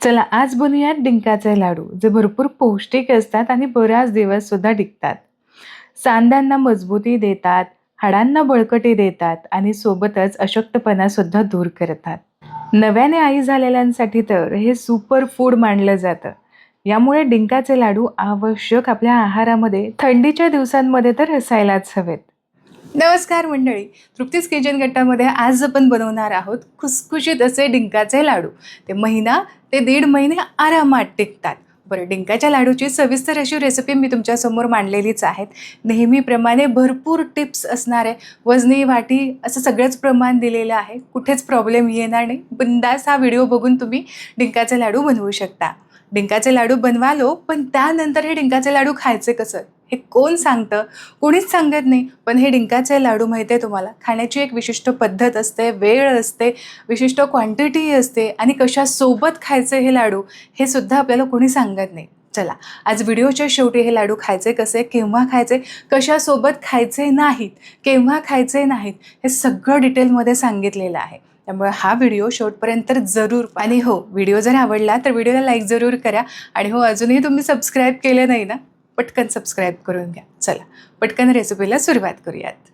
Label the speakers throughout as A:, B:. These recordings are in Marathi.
A: चला आज बनूयात डिंकाचे लाडू जे भरपूर पौष्टिक असतात आणि बऱ्याच दिवस सुद्धा टिकतात. सांध्यांना मजबूती देतात हाडांना बळकटी देतात आणि सोबतच अशक्तपणा सुद्धा दूर करतात. नव्याने आई झालेल्यांसाठी तर हे सुपर फूड मानलं जातं. यामुळे डिंकाचे लाडू आवश्यक आपल्या आहारामध्ये थंडीच्या दिवसांमध्ये तर असायलाच हवेत. नमस्कार मंडळी. तृप्तीस किचन गट्टामध्ये आज आपण बनवणार आहोत खुसखुशीत असे डिंकाचे लाडू. ते महिना ते दीड महिने आरामात टिकतात. बरं डिंकाच्या लाडूची सविस्तर अशी रेसिपी मी तुमच्यासमोर मांडलेलीच आहेत. नेहमीप्रमाणे भरपूर टिप्स असणार आहे वजनी वाटी असं सगळंच प्रमाण दिलेलं आहे. कुठेच प्रॉब्लेम येणार नाही. बिंदास हा व्हिडिओ बघून तुम्ही डिंकाचे लाडू बनवू शकता. डिंकाचे लाडू बनवालो पण त्यानंतर हे डिंकाचे लाडू खायचे कसं? हे कोण सांगतं? कोणीच सांगत नाही. पण हे डिंकाचे लाडू माहिती आहे तुम्हाला? खाण्याची एक विशिष्ट पद्धत असते वेळ असते विशिष्ट क्वांटिटी असते आणि कशासोबत खायचे हे लाडू हे सुद्धा आपल्याला कोणी सांगत नाही. चला आज व्हिडिओच्या शेवटी हे लाडू खायचे कसे केव्हा खायचे कशासोबत खायचे नाहीत केव्हा खायचे नाहीत हे सगळं डिटेलमध्ये सांगितलेलं आहे. त्यामुळे हा व्हिडिओ शेवटपर्यंत जरूर आणि हो व्हिडिओ जर आवडला तर व्हिडिओला लाईक जरूर करा. आणि हो अजूनही तुम्ही सबस्क्राईब केले नाही ना? पटकन सबस्क्राईब करून घ्या. चला पटकन रेसिपीला सुरुवात करूयात.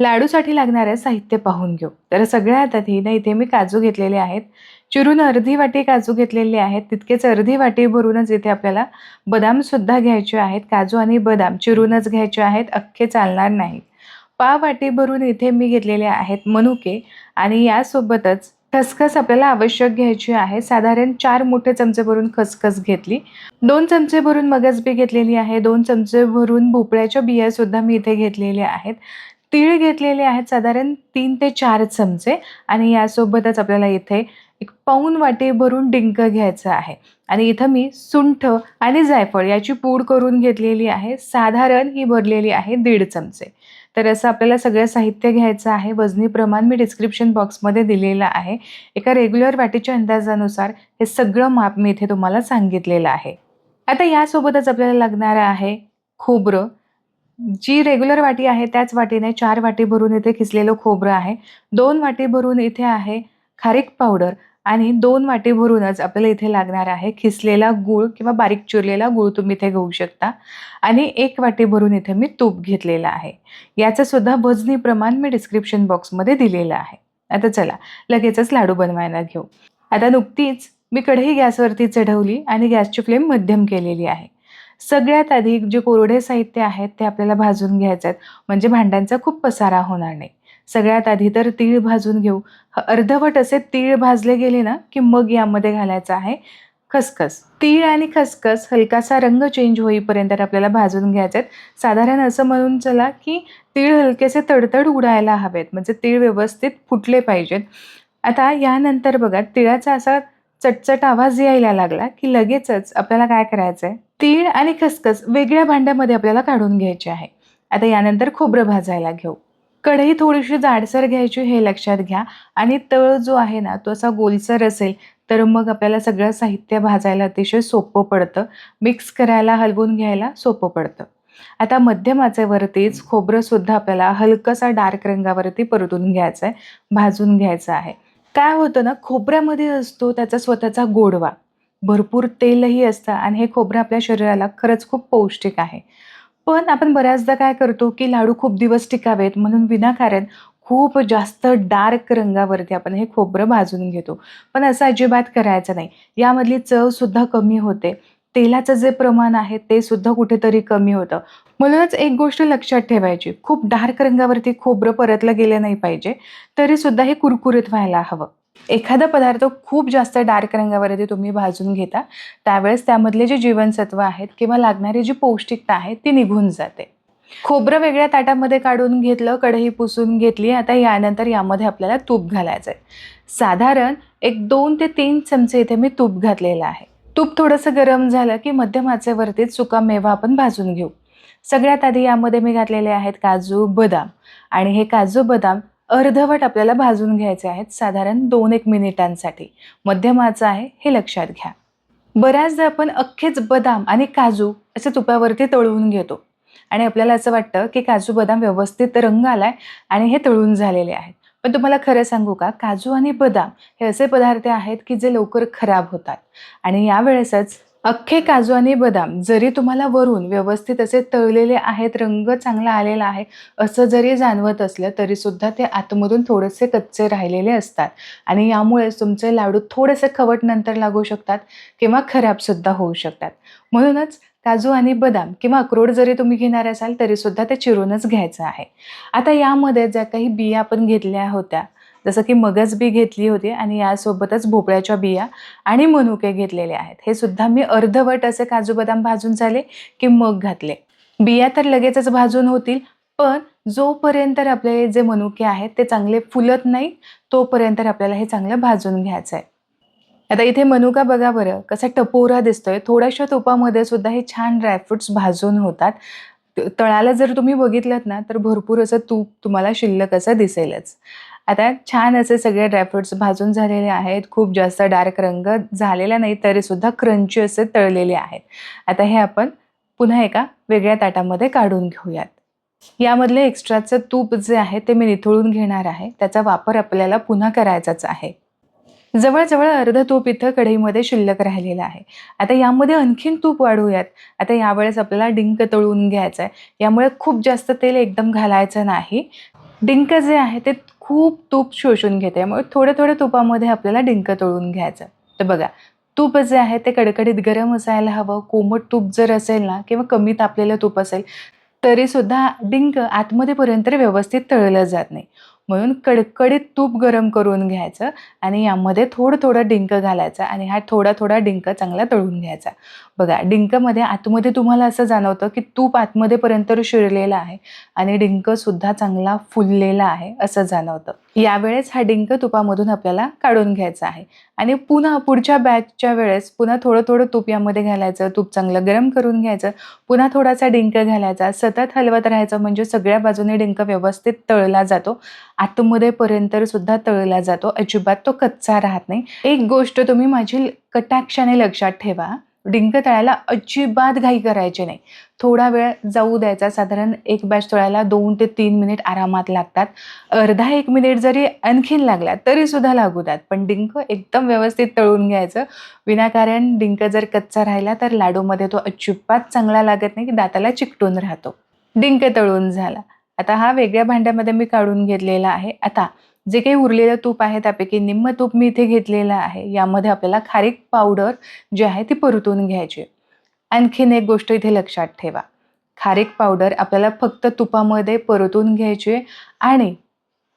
A: लाडूसाठी लागणारं साहित्य पाहून घेऊ. तर सगळ्यात आधी ना इथे मी काजू घेतलेले आहेत. चिरून अर्धी वाटी काजू घेतलेले आहेत. तितकेच अर्धी वाटी भरूनच इथे आपल्याला बदामसुद्धा घ्यायचे आहेत. काजू आणि बदाम चिरूनच घ्यायचे आहेत. अख्खे चालणार नाहीत. पाव वाटी भरून इथे मी घेतलेले आहेत मनुके. आणि यासोबतच खसखस आपल्याला आवश्यक घ्यायची आहे. साधारण चार मोठे चमचे भरून खसखस घेतली. दोन चमचे भरून मगजबी घेतलेली आहे. दोन चमचे भरून भोपळ्याच्या बिया सुद्धा मी इथे घेतलेल्या आहेत. तीळ घेतलेले आहेत साधारण तीन ते चार चमचे आणि यासोबतच आपल्याला इथे एक पाऊन वाटी भरून डिंक घ्यायचं आहे. आणि इथं मी सुंठ आणि जायफळ याची पूड करून घेतलेली आहे. साधारण ही भरलेली आहे दीड चमचे. तर असं आपल्याला सगळं साहित्य घ्यायचं आहे. वजनी प्रमाण मी डिस्क्रिप्शन बॉक्समध्ये दिलेलं आहे. एका रेग्युलर वाटीच्या अंदाजानुसार हे सगळं माप मी इथे तुम्हाला सांगितलेलं आहे. आता यासोबतच आपल्याला लागणार आहे खोबरं. जी रेग्युलर वाटी आहे त्याच वाटीने चार वाटी भरून इथे खिसलेलं खोबरं आहे. दोन वाटी भरून इथे आहे खारीक पावडर आणि दोन वाटी भरूनच आपल्याला इथे लागणार आहे खिसलेला गूळ किंवा बारीक चिरलेला गूळ तुम्ही इथे घेऊ शकता. आणि एक वाटी भरून इथे मी तूप घेतलेलं आहे. याचं सुद्धा वजनी प्रमाण मी डिस्क्रिप्शन बॉक्समध्ये दिलेलं आहे. आता चला लगेचच लाडू बनवायला घेऊ. आता नुकतीच मी कढई गॅसवरती चढवली आणि गॅसची फ्लेम मध्यम केलेली आहे. सगळ्यात आधी जे कोरडे साहित्य आहेत ते आपल्याला भाजून घ्यायचं आहेत. म्हणजे भांड्यांचा खूप पसारा होणार नाही. सगळ्यात आधी तर तीळ भाजून घेऊ. अर्धवट असे तीळ भाजले गेले ना की मग यामध्ये घालायचं आहे. खसखस. तीळ आणि खसखस हलकासा रंग चेंज होईपर्यंत आपल्याला भाजून घ्यायचे आहेत साधारण असं म्हणून चला की तीळ हलकेसे तडतड उडायला हवेत. म्हणजे तीळ व्यवस्थित फुटले पाहिजेत. आता यानंतर बघा तिळाचा असा चटचट आवाज यायला लागला की लगेचच आपल्याला काय करायचं आहे तीळ आणि खसखस वेगळ्या भांड्यामध्ये आपल्याला काढून घ्यायचे आहे. आता यानंतर खोबरं भाजायला घेऊ. कढई थोडीशी जाडसर घ्यायची हे लक्षात घ्या. आणि तळ जो आहे ना तो असा गोलसर असेल तर मग आपल्याला सगळं साहित्य भाजायला अतिशय सोपं पडतं. मिक्स करायला हलवून घ्यायला सोपं पडतं. आता मध्यम आचेवरतीच खोबरंसुद्धा आपल्याला हलकसा डार्क रंगावरती परतून घ्यायचं आहे भाजून घ्यायचं आहे. काय होतं ना खोबऱ्यामध्ये असतो त्याचा स्वतःचा गोडवा. भरपूर तेलही असतं आणि हे खोबरं आपल्या शरीराला खरंच खूप पौष्टिक आहे. पण आपण बऱ्याचदा काय करतो की लाडू खूप दिवस टिकावेत म्हणून विनाकारण खूप जास्त डार्क रंगावरती आपण हे खोबरं भाजून घेतो. पण असं अजिबात करायचं नाही. यामधली चवसुद्धा कमी होते. तेलाचं जे प्रमाण आहे ते सुद्धा कुठेतरी कमी होतं. म्हणूनच एक गोष्ट लक्षात ठेवायची. खूप डार्क रंगावरती खोबरं परतलं गेलं नाही पाहिजे तरी सुद्धा हे कुरकुरीत व्हायला हवं. एखादा पदार्थ खूप जास्त डार्क रंगावरती तुम्ही भाजून घेता त्यावेळेस त्यामधले जे जीवनसत्व आहेत किंवा लागणारी जी पौष्टिकता आहे ती निघून जाते. खोबरं वेगळ्या ताटामध्ये काढून घेतलं कढई पुसून घेतली आता यानंतर यामध्ये आपल्याला तूप घालायचं आहे साधारण एक दोन ते तीन चमचे इथे मी तूप घातलेलं आहे. तूप थोडंसं गरम झालं की मध्यम आचेवरतीच सुका मेवा आपण भाजून घेऊ. सगळ्यात आधी यामध्ये मी घातलेले आहेत काजू बदाम. आणि हे काजू बदाम अर्धवट आपल्याला भाजून घ्यायचे आहेत साधारण दोन एक मिनिटांसाठी. मध्यमाचं आहे हे लक्षात घ्या. बऱ्याचदा आपण अख्खेच बदाम आणि काजू असे तुपावरती तळवून घेतो. आणि आपल्याला असं वाटतं की काजू बदाम व्यवस्थित रंग आलाय आणि हे तळून झालेले आहेत. पण तुम्हाला खरं सांगू का? काजू आणि बदाम हे असे पदार्थ आहेत की जे लवकर खराब होतात. आणि यावेळेसच अख्खे काजू आणि बदाम जरी तुम्हाला वरून व्यवस्थित असे तळलेले आहेत रंग चांगला आलेला आहे असं जरी जाणवत असलं तरीसुद्धा ते आतमधून थोडेसे कच्चे राहिलेले असतात. आणि यामुळेच तुमचे लाडू थोडेसे खवट नंतर लागू शकतात किंवा खराबसुद्धा होऊ शकतात. म्हणूनच काजू आणि बदाम किंवा अक्रोड जरी तुम्ही घेणार असाल तरीसुद्धा ते चिरूनच घ्यायचं आहे. आता यामध्ये ज्या काही बिया आपण घेतल्या होत्या जसं की मगज बी घेतली होती आणि यासोबतच भोपळ्याच्या बिया आणि मनुके घेतलेले आहेत. हे सुद्धा मी अर्धवट असे काजू बदाम भाजून झाले की मग घातले. बिया तर लगेचच भाजून होतील पण जोपर्यंत आपले जे मनुके आहेत ते चांगले फुलत नाही तोपर्यंत आपल्याला हे चांगलं भाजून घ्यायचं आहे. आता इथे मनुका बघा बरं कसा टपोरा दिसतोय. थोड्याशा तुपामध्ये सुद्धा हे छान ड्रायफ्रुट्स भाजून होतात. तळाला जर तुम्ही बघितलं ना तर भरपूर असं तूप तुम्हाला शिल्लक असं दिसेलच. आता छान असे सगळे ड्रायफ्रुट्स भाजून झालेले आहेत. खूप जास्त डार्क रंग झालेला नाही तरी सुद्धा क्रंची असे तळलेले आहेत. आता हे आपण पुन्हा एका वेगळ्या ताटामध्ये काढून घेऊयात. यामधले एक्स्ट्राचं तूप जे आहे ते मी निथळून घेणार आहे. त्याचा वापर आपल्याला पुन्हा करायचाच आहे. जवळजवळ अर्ध तूप इथं कढईमध्ये शिल्लक राहिलेलं आहे. आता यामध्ये आणखीन तूप वाढवूयात आता यावेळेस आपल्याला डिंक तळून घ्यायचं आहे यामुळे खूप जास्त तेल एकदम घालायचं नाही. डिंक जे आहे ते खूप तूप शोषून घेते. मग थोड्या थोड्या तुपामध्ये आपल्याला डिंक तळून घ्यायचं. तर बघा तूप जे आहे ते कडकडीत गरम असायला हवं. कोमट तूप जर असेल ना किंवा कमी तापलेलं तूप असेल तरीसुद्धा डिंक आतमध्येपर्यंत व्यवस्थित तळलं जात नाही. म्हणून कडकडीत तूप गरम करून घ्यायचं आणि यामध्ये थोडं थोडं डिंक घालायचं आणि हा थोडा थोडा डिंक चांगला तळून घ्यायचा. बघा डिंकमध्ये आतमध्ये तुम्हाला असं जाणवतं की तूप आतमध्ये पर्यंत शिरलेलं आहे आणि डिंक सुद्धा चांगला फुललेला आहे असं जाणवतं. यावेळेस हा डिंक तुपामधून आपल्याला काढून घ्यायचा आहे. आणि पुन्हा पुढच्या बॅचच्या वेळेस पुन्हा थोडं थोडं तूप यामध्ये घालायचं तूप चांगलं गरम करून घ्यायचं पुन्हा थोडासा डिंक घालायचा. सतत हलवत राहायचं म्हणजे सगळ्या बाजूने डिंक व्यवस्थित तळला जातो. आतमध्ये पर्यंत सुद्धा तळला जातो. अजिबात तो कच्चा राहत नाही. एक गोष्ट तुम्ही माझी कटाक्षाने लक्षात ठेवा. डिंक तळायला अजिबात घाई करायची नाही. थोडा वेळ जाऊ द्यायचा. साधारण एक बॅच तळायला दोन ते तीन मिनिट आरामात लागतात. अर्धा एक मिनिट जरी आणखीन लागला तरी सुद्धा लागू द्यात. पण डिंक एकदम व्यवस्थित तळून घ्यायचं. विनाकारण डिंक जर कच्चा राहिला तर लाडूमध्ये तो अजिबात चांगला लागत नाही की दाताला चिकटून राहतो. डिंक तळून झाला. आता हा वेगळ्या भांड्यामध्ये मी काढून घेतलेला आहे. आता जे काही उरलेलं तूप आहे त्यापैकी निम्म तूप मी इथे घेतलेलं आहे. यामध्ये आपल्याला खारीक पावडर जी आहे ती परतून घ्यायची. आणखीन एक गोष्ट इथे लक्षात ठेवा. खारीक पावडर आपल्याला फक्त तुपामध्ये परतून घ्यायची आणि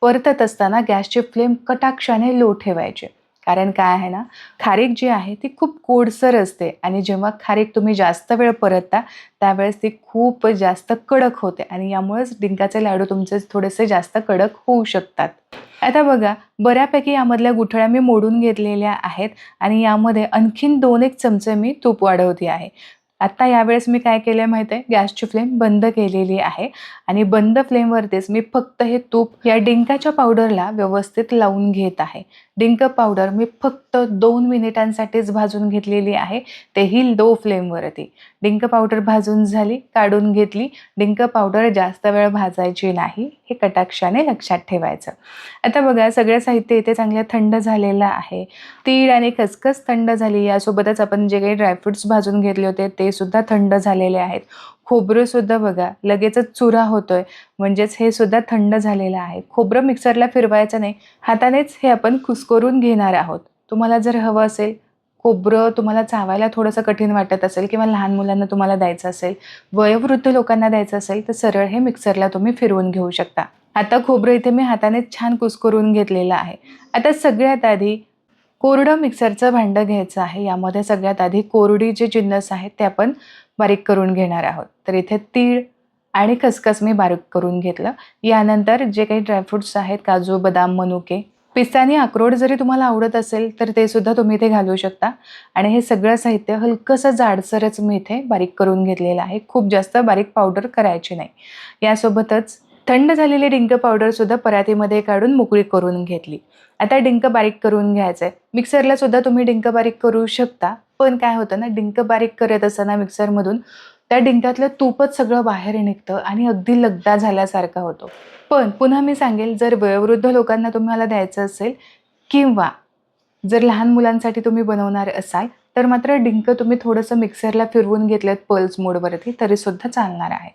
A: परतत असताना गॅसची फ्लेम कटाक्षाने लो ठेवायची. कारण काय आहे ना खारीक जी आहे ती खूप कोडसर असते आणि जेव्हा खारीक तुम्ही जास्त वेळ परतता त्यावेळेस ती खूप जास्त कडक होते आणि यामुळेच डिंकाचे लाडू तुमचे थोडेसे जास्त कडक होऊ शकतात. आता बघा बऱ्यापैकी यामधल्या गुठळ्या मी मोडून घेतलेल्या आहेत आणि यामध्ये आणखीन दोन एक चमचे मी तूप वाढवते आहे. आत्ता यावेळेस मी काय केलं आहे माहिती आहे गॅसची फ्लेम बंद केलेली आहे आणि बंद फ्लेमवरतीच मी फक्त हे तूप या डिंकाच्या पावडरला व्यवस्थित लावून घेत आहे. डिंक पावडर मी फक्त दोन मिनिटांसाठीच भाजून घेतलेली आहे. तेही लो फ्लेमवरती डिंक पावडर भाजून झाली काढून घेतली. डिंक पावडर जास्त वेळ भाजायची नाही हे कटाक्षाने लक्षात ठेवायचं. आता बघा सगळं साहित्य इथे चांगलं थंड झालेलं आहे. तीळ आणि खसखस थंड झाली. यासोबतच आपण जे काही ड्रायफ्रुट्स भाजून घेतले होते ते सुद्धा थंड झालेले आहेत. खोबरं सुद्धा बघा लगेचच चुरा होतोय. म्हणजेच हे सुद्धा थंड झालेलं आहे. खोबरं मिक्सरला फिरवायचं नाही. हातानेच हे आपण कुस्करून घेणार आहोत. तुम्हाला जर हवं असेल खोबरं तुम्हाला चावायला थोडंसं कठीण वाटत असेल किंवा लहान मुलांना तुम्हाला द्यायचं असेल वयोवृद्ध लोकांना द्यायचं असेल तर सरळ हे मिक्सरला तुम्ही फिरवून घेऊ शकता. आता खोबरं इथे मी हाताने छान कुस्करून घेतलेलं आहे. आता सगळ्यात आधी कोरडं मिक्सरचं भांडं घ्यायचं आहे. यामध्ये सगळ्यात आधी कोरडी जे जिन्नस आहेत ते आपण बारीक करून घेणार आहोत. तर इथे तीळ आणि खसखस मी बारीक करून घेतलं. यानंतर जे काही ड्रायफ्रुट्स आहेत काजू बदाम मनुके पिस्ता आणि अक्रोड जरी तुम्हाला आवडत असेल तर ते सुद्धा तुम्ही इथे घालू शकता. आणि हे सगळं साहित्य हलकंसं जाडसरच मी इथे बारीक करून घेतलेलं आहे. खूप जास्त बारीक पावडर करायची नाही. यासोबतच थंड झालेली डिंक पावडर सुद्धा परातीमध्ये काढून मोकळी करून घेतली. आता डिंक बारीक करून घ्यायचं आहे मिक्सरला सुद्धा तुम्ही डिंक बारीक करू शकता. पण काय होतं ना डिंक बारीक करत असताना मिक्सरमधून त्या डिंकातलं तूपच सगळं बाहेर निघतं आणि अगदी लगदा झाल्यासारखा होतो. पण पुन्हा मी सांगेल जर वयोवृद्ध लोकांना तुम्हाला द्यायचं असेल किंवा जर लहान मुलांसाठी तुम्ही बनवणार असाल तर मात्र डिंक तुम्ही थोडंसं मिक्सरला फिरवून घेतलेत पल्स मोडवरती तरीसुद्धा चालणार आहे.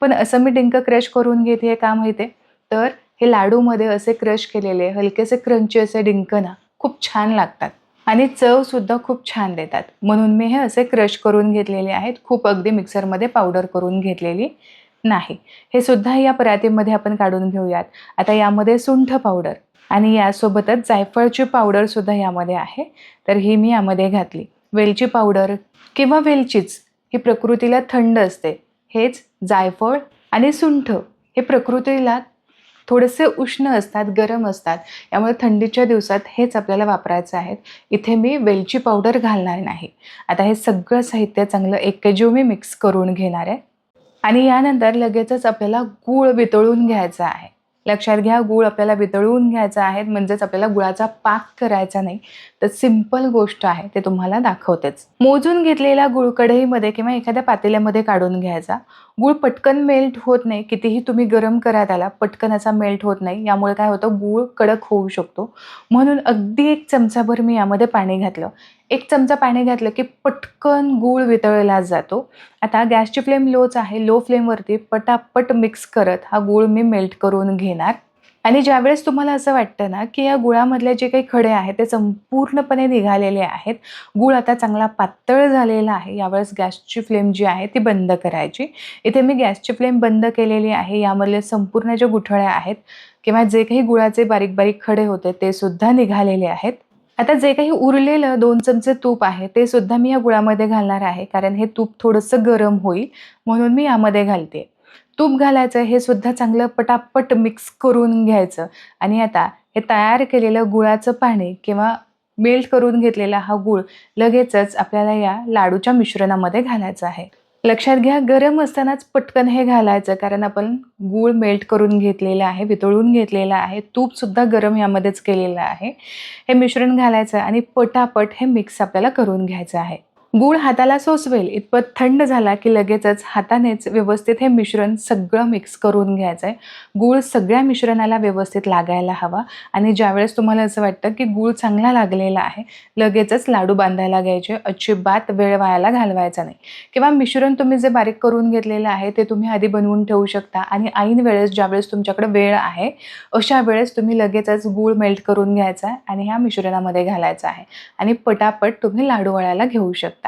A: पण असं मी डिंक क्रश करून घेते का माहिती आहे तर हे लाडूमध्ये असे क्रश केलेले हलकेसे क्रंची असे डिंक ना खूप छान लागतात. आणि चवसुद्धा खूप छान देतात. म्हणून मी हे असे क्रश करून घेतलेले आहेत. खूप अगदी मिक्सरमध्ये पावडर करून घेतलेली नाही. हे सुद्धा या परातीमध्ये आपण काढून घेऊयात. आता यामध्ये सुंठ पावडर आणि यासोबतच जायफळची पावडरसुद्धा यामध्ये आहे. तर ही मी यामध्ये घातली. वेलची पावडर किंवा वेलचीच ही प्रकृतीला थंड असते. हेच जायफळ आणि सुंठ हे प्रकृतीला थोडेसे उष्ण असतात गरम असतात. यामुळे थंडीच्या दिवसात हेच आपल्याला वापरायचं आहे. इथे मी वेलची पावडर घालणार नाही. आता हे सगळं साहित्य चांगलं एकजीव मी मिक्स करून घेणार आहे. आणि यानंतर लगेचच आपल्याला गूळ वितळून घ्यायचा आहे. लक्षात घ्या गूळ आपल्याला वितळून घ्यायचा आहे म्हणजेच आपल्याला गुळाचा पाक करायचा नाही. तर सिंपल गोष्ट आहे ते तुम्हाला दाखवतेच. मोजून घेतलेल्या गुळ कढईमध्ये किंवा एखाद्या पातेल्यामध्ये काढून घ्यायचा. गूळ पटकन मेल्ट होत नाही कितीही तुम्ही गरम करा त्याला पटकन असा मेल्ट होत नाही. यामुळे काय होतं गूळ कडक होऊ शकतो. म्हणून अगदी एक चमचाभर मी यामध्ये पाणी घातलं. एक चमचा पाणी घातलं की पटकन गूळ वितळला जातो. आता गॅसची फ्लेम लोच आहे लो फ्लेमवरती पटापट मिक्स करत हा गूळ मी मेल्ट करून घेणार. आणि ज्यावेळेस तुम्हाला असं वाटतं ना की या गुळामधले जे काही खडे आहेत ते संपूर्णपणे निघालेले आहेत गूळ आता चांगला पातळ झालेला आहे यावेळेस गॅसची फ्लेम जी आहे ती बंद करायची. इथे मी गॅसची फ्लेम बंद केलेली आहे यामधले संपूर्ण ज्या गुठळ्या आहेत किंवा जे काही गुळाचे बारीक बारीक खडे होते ते सुद्धा निघालेले आहेत. आता जे काही उरलेलं दोन चमचे तूप आहे ते सुद्धा मी या गुळामध्ये घालणार आहे कारण हे तूप थोडंसं गरम होईल म्हणून मी यामध्ये घालते. तूप घालायचं हे सुद्धा चांगलं पटापट मिक्स करून घ्यायचं. आणि आता हे तयार केलेलं गुळाचं पाणी किंवा मेल्ट करून घेतलेला हा गूळ लगेचच आपल्याला या लाडूच्या मिश्रणामध्ये घालायचा आहे. लक्षात घ्या गरम असतानाच पटकन हे घालायचं कारण आपण गूळ मेल्ट करून घेतलेलं आहे वितळून घेतलेलं आहे तूपसुद्धा गरम यामध्येच केलेलं आहे. हे मिश्रण घालायचं आणि पटापट हे मिक्स आपल्याला करून घ्यायचं आहे. गूळ हाताला सोसवेल इतपत थंड झाला की लगेचच हातानेच व्यवस्थित हे मिश्रण सगळं मिक्स करून घ्यायचं आहे गूळ सगळ्या मिश्रणाला व्यवस्थित लागायला हवा आणि ज्यावेळेस तुम्हाला असं वाटतं की गूळ चांगला लागलेला आहे लगेचच लाडू बांधायला घ्यायचे अजिबात वेळ वायाला घालवायचा नाही. किंवा मिश्रण तुम्ही जे बारीक करून घेतलेलं आहे ते तुम्ही आधी बनवून ठेवू शकता आणि ऐन वेळेस ज्यावेळेस तुमच्याकडे वेळ आहे अशा वेळेस तुम्ही लगेचच गूळ मेल्ट करून घ्यायचा आहे आणि ह्या मिश्रणामध्ये घालायचा आहे. आणि पटापट तुम्ही लाडू वळायला घेऊ शकता.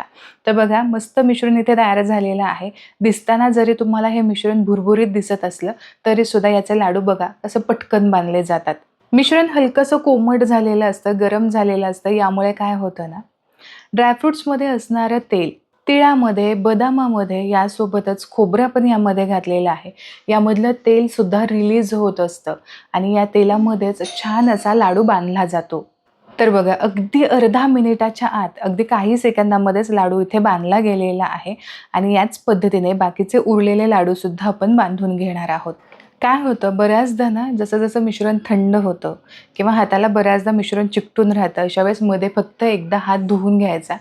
A: तर बघा मस्त मिश्रण इथे तयार झालेलं आहे. दिसताना जरी तुम्हाला हे मिश्रण भुरभुरीत दिसत असलं तरी सुद्धा याचे लाडू बघा असं पटकन बांधले जातात. मिश्रण हलकंसं कोमट झालेलं असतं गरम झालेलं असतं यामुळे काय होतं ना ड्रायफ्रुट्समध्ये असणारं तेल तिळामध्ये बदामामध्ये यासोबतच खोबरं पण यामध्ये घातलेलं आहे. यामधलं तेल सुद्धा रिलीज होत असतं आणि या तेलामध्येच छान असा लाडू बांधला जातो. तर बघा अगदी अर्धा मिनिटाच्या आत अगदी काही सेकंदामध्येच लाडू इथे बांधला गेलेला आहे आणि याच पद्धतीने बाकीचे उरलेले लाडूसुद्धा आपण बांधून घेणार आहोत. काय होतं बऱ्याचदा ना जसं जसं मिश्रण थंड होतं किंवा हाताला बऱ्याचदा मिश्रण चिकटून राहतं अशा वेळेस मध्ये फक्त एकदा हात धुवून घ्यायचा.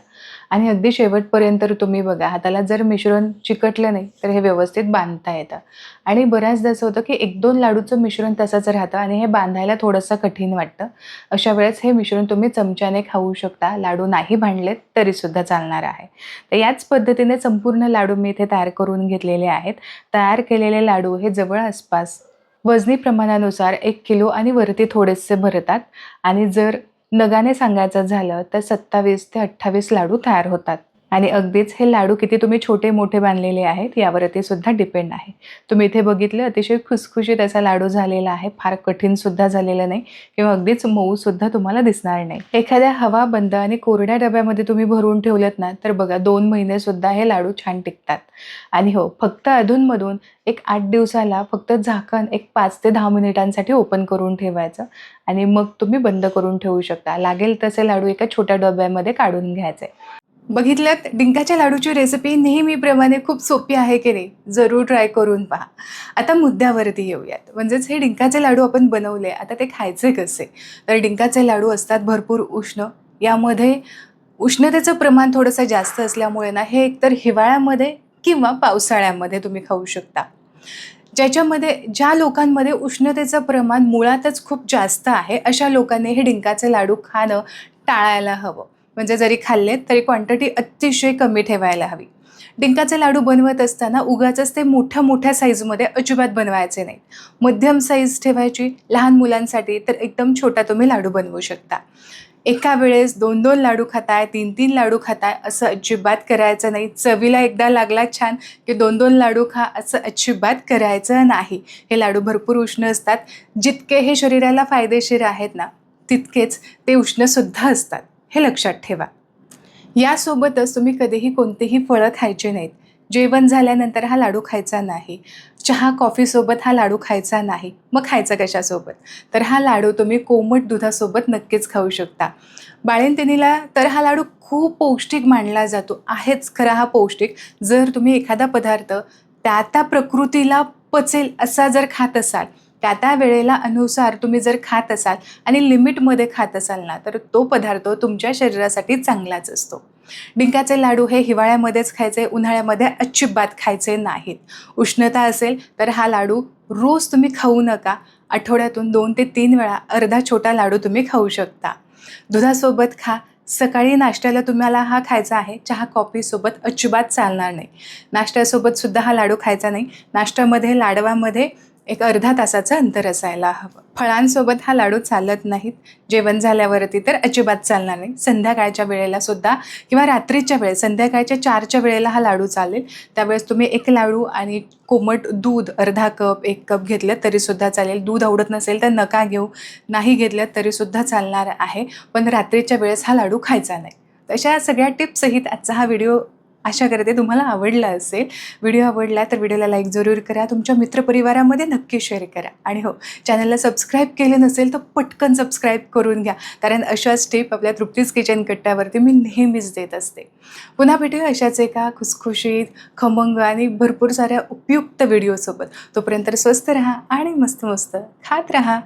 A: आणि अगदी शेवटपर्यंत तुम्ही बघा हाताला जर मिश्रण चिकटलं नाही तर हे व्यवस्थित बांधता येतं. आणि बऱ्याचदा असं होतं की एक दोन लाडूचं मिश्रण तसंच राहतं आणि हे बांधायला थोडंसं कठीण वाटतं. अशा वेळेस हे मिश्रण तुम्ही चमच्याने खाऊ शकता लाडू नाही भांडलेत तरीसुद्धा चालणार आहे. तर याच पद्धतीने संपूर्ण लाडू मी इथे तयार करून घेतलेले आहेत. तयार केलेले लाडू हे जवळ आसपास वजनी प्रमाणानुसार एक किलो आणि वरती थोडेसे भरतात. आणि जर नगाने सांगायचं झालं तर सत्तावीस ते अठ्ठावीस लाडू तयार होतात. आणि अगदीच हे लाडू किती तुम्ही छोटे मोठे बांधलेले आहेत यावरती सुद्धा डिपेंड आहे. तुम्ही इथे बघितलं अतिशय खुसखुशीत असा लाडू झालेला आहे. फार कठीण सुद्धा झालेलं नाही किंवा अगदीच मऊ सुद्धा तुम्हाला दिसणार नाही. एखाद्या हवा बंद आणि कोरड्या डब्यामध्ये तुम्ही भरून ठेवलेत ना तर बघा दोन महिने सुद्धा हे लाडू छान टिकतात. आणि हो फक्त अधूनमधून एक आठ दिवसाला फक्त झाकण एक पाच ते दहा मिनिटांसाठी ओपन करून ठेवायचं आणि मग तुम्ही बंद करून ठेवू शकता. लागेल तसे लाडू एका छोट्या डब्यामध्ये काढून घ्यायचे. बघितलं डिंकाच्या लाडूची रेसिपी नेहमीप्रमाणे खूप सोपी आहे की नाही? जरूर ट्राय करून पहा. आता मुद्द्यावरती येऊयात. म्हणजेच हे डिंकाचे लाडू आपण बनवले आता ते खायचे कसे? तर डिंकाचे लाडू असतात भरपूर उष्ण. यामध्ये उष्णतेचं प्रमाण थोडंसं जास्त असल्यामुळे ना हे एकतर हिवाळ्यामध्ये किंवा पावसाळ्यामध्ये तुम्ही खाऊ शकता. ज्याच्यामध्ये ज्या लोकांमध्ये उष्णतेचं प्रमाण मुळातच खूप जास्त आहे अशा लोकांनी हे डिंकाचे लाडू खाणं टाळायला हवं. म्हणजे जरी खाल्लेत तरी क्वांटिटी अतिशय कमी ठेवायला हवी. डिंकाचे लाडू बनवत असताना उगाचच ते मोठ्या मोठ्या साईजमध्ये अजिबात बनवायचे नाहीत. मध्यम साईज ठेवायची लहान मुलांसाठी तर एकदम छोटा तुम्ही लाडू बनवू शकता. एका वेळेस दोन दोन लाडू खाताय तीन तीन लाडू खाताय असं अजिबात करायचं नाही. चवीला एकदा लागला छान की दोन दोन लाडू खा असं अजिबात करायचं नाही. हे लाडू भरपूर उष्ण असतात. जितके हे शरीराला फायदेशीर आहेत ना तितकेच ते उष्णसुद्धा असतात. हे लक्षात ठेवा. यासोबतच तुम्ही कधीही कोणतेही फळं खायचे नाहीत. जेवण झाल्यानंतर हा लाडू खायचा नाही. चहा कॉफीसोबत हा लाडू खायचा नाही. मग खायचा कशासोबत? तर हा लाडू तुम्ही कोमट दुधासोबत नक्कीच खाऊ शकता. बाळेंतिनीला तर हा लाडू खूप पौष्टिक मानला जातो. आहेच खरा हा पौष्टिक. जर तुम्ही एखादा पदार्थ त्या त्या प्रकृतीला पचेल असा जर खात असाल त्या त्या वेळेला अनुसार तुम्ही जर खात असाल आणि लिमिटमध्ये खात असाल ना तर तो पदार्थ तुमच्या शरीरासाठी चांगलाच असतो. डिंकाचे लाडू हे हिवाळ्यामध्येच खायचे उन्हाळ्यामध्ये अजिबात खायचे नाहीत. उष्णता असेल तर हा लाडू रोज तुम्ही खाऊ नका. आठवड्यातून दोन ते तीन वेळा अर्धा छोटा लाडू तुम्ही खाऊ शकता. दुधासोबत खा. सकाळी नाश्त्याला तुम्हाला हा खायचा आहे. चहा कॉफीसोबत अजिबात चालणार नाही. नाश्त्यासोबत सुद्धा हा लाडू खायचा नाही. नाश्त्यामध्ये लाडवामध्ये एक अर्धा तासाचं अंतर असायला हवं. फळांसोबत हा लाडू चालत नाहीत. जेवण झाल्यावरती तर अजिबात चालणार नाही. संध्याकाळच्या वेळेला सुद्धा किंवा रात्रीच्या वेळेस संध्याकाळच्या चारच्या वेळेला हा लाडू चालेल. त्यावेळेस तुम्ही एक लाडू आणि कोमट दूध अर्धा कप एक कप घेतलं तरीसुद्धा चालेल. दूध आवडत नसेल तर नका घेऊ. नाही घेतलं तरीसुद्धा चालणार आहे. पण रात्रीच्या वेळेस हा लाडू खायचा नाही. तशा सगळ्या टिप्ससहित आजचा हा व्हिडिओ आशा करते तुम्हाला आवडला असेल. व्हिडिओ आवडला तर व्हिडिओला लाईक जरूर करा. तुमच्या मित्रपरिवारामध्ये नक्की शेअर करा. आणि हो चॅनलला सबस्क्राईब केलं नसेल तर पटकन सबस्क्राईब करून घ्या. कारण अशाच टिप आपल्या तृप्तीज किचन कट्ट्यावरती मी नेहमीच देत असते. पुन्हा भेटूया अशाच एका खुसखुशीत खमंग आणि भरपूर साऱ्या उपयुक्त व्हिडिओसोबत. तोपर्यंत स्वस्त राहा आणि मस्त मस्त खात राहा.